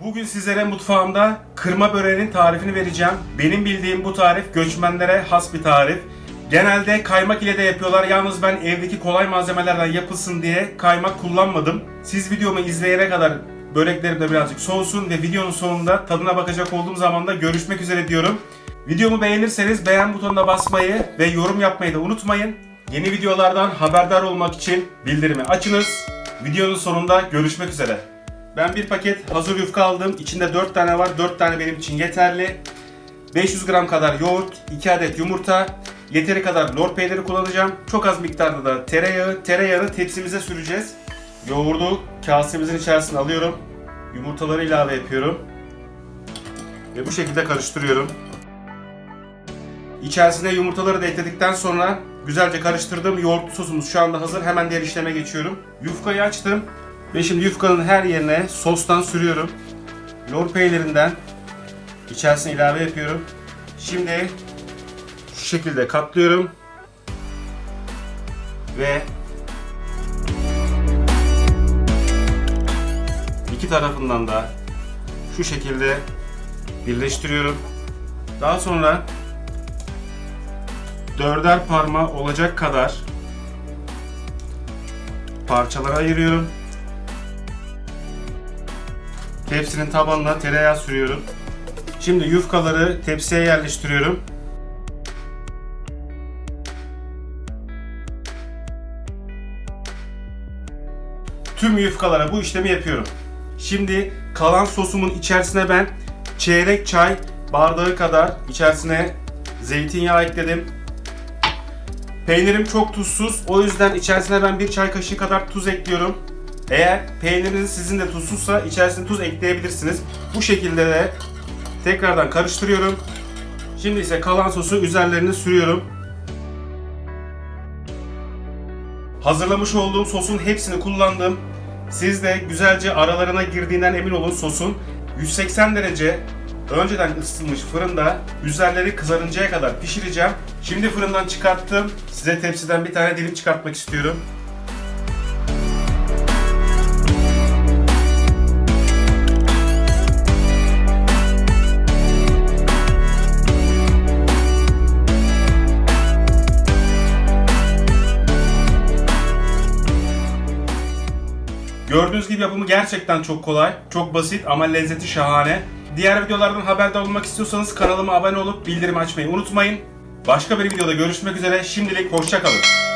Bugün sizlere mutfağımda kırma böreğinin tarifini vereceğim. Benim bildiğim bu tarif göçmenlere has bir tarif. Genelde kaymak ile de yapıyorlar. Yalnız ben evdeki kolay malzemelerden yapılsın diye kaymak kullanmadım. Siz videomu izleyene kadar böreklerim de birazcık soğusun ve videonun sonunda tadına bakacak olduğum zaman da görüşmek üzere diyorum. Videomu beğenirseniz beğen butonuna basmayı ve yorum yapmayı da unutmayın. Yeni videolardan haberdar olmak için bildirimi açınız. Videonun sonunda görüşmek üzere. Ben bir paket hazır yufka aldım. İçinde 4 tane var. 4 tane benim için yeterli. 500 gram kadar yoğurt, 2 adet yumurta, yeteri kadar lor peyniri kullanacağım. Çok az miktarda da tereyağı. Tereyağını tepsimize süreceğiz. Yoğurdu kasemizin içerisine alıyorum. Yumurtaları ilave yapıyorum. Ve bu şekilde karıştırıyorum. İçerisine yumurtaları da ekledikten sonra güzelce karıştırdım. Yoğurtlu sosumuz şu anda hazır. Hemen diğer işleme geçiyorum. Yufkayı açtım. Ve şimdi yufkanın her yerine sostan sürüyorum. Lor peynirinden içerisine ilave yapıyorum. Şimdi şu şekilde katlıyorum. Ve iki tarafından da şu şekilde birleştiriyorum. Daha sonra dörder parma olacak kadar parçalara ayırıyorum. Tepsinin tabanına tereyağı sürüyorum. Şimdi yufkaları tepsiye yerleştiriyorum. Tüm yufkalara bu işlemi yapıyorum. Şimdi kalan sosumun içerisine ben çeyrek çay bardağı kadar içerisine zeytinyağı ekledim. Peynirim çok tuzsuz. O yüzden içerisine ben bir çay kaşığı kadar tuz ekliyorum. Eğer peyniriniz sizin de tuzsuzsa içerisine tuz ekleyebilirsiniz. Bu şekilde de tekrardan karıştırıyorum. Şimdi ise kalan sosu üzerlerine sürüyorum. Hazırlamış olduğum sosun hepsini kullandım. Siz de güzelce aralarına girdiğinden emin olun sosun. 180 derece önceden ısıtılmış fırında üzerleri kızarıncaya kadar pişireceğim. Şimdi fırından çıkarttım. Size tepsiden bir tane dilim çıkartmak istiyorum. Gördüğünüz gibi yapımı gerçekten çok kolay, çok basit ama lezzeti şahane. Diğer videolardan haberdar olmak istiyorsanız kanalıma abone olup bildirim açmayı unutmayın. Başka bir videoda görüşmek üzere. Şimdilik hoşça kalın.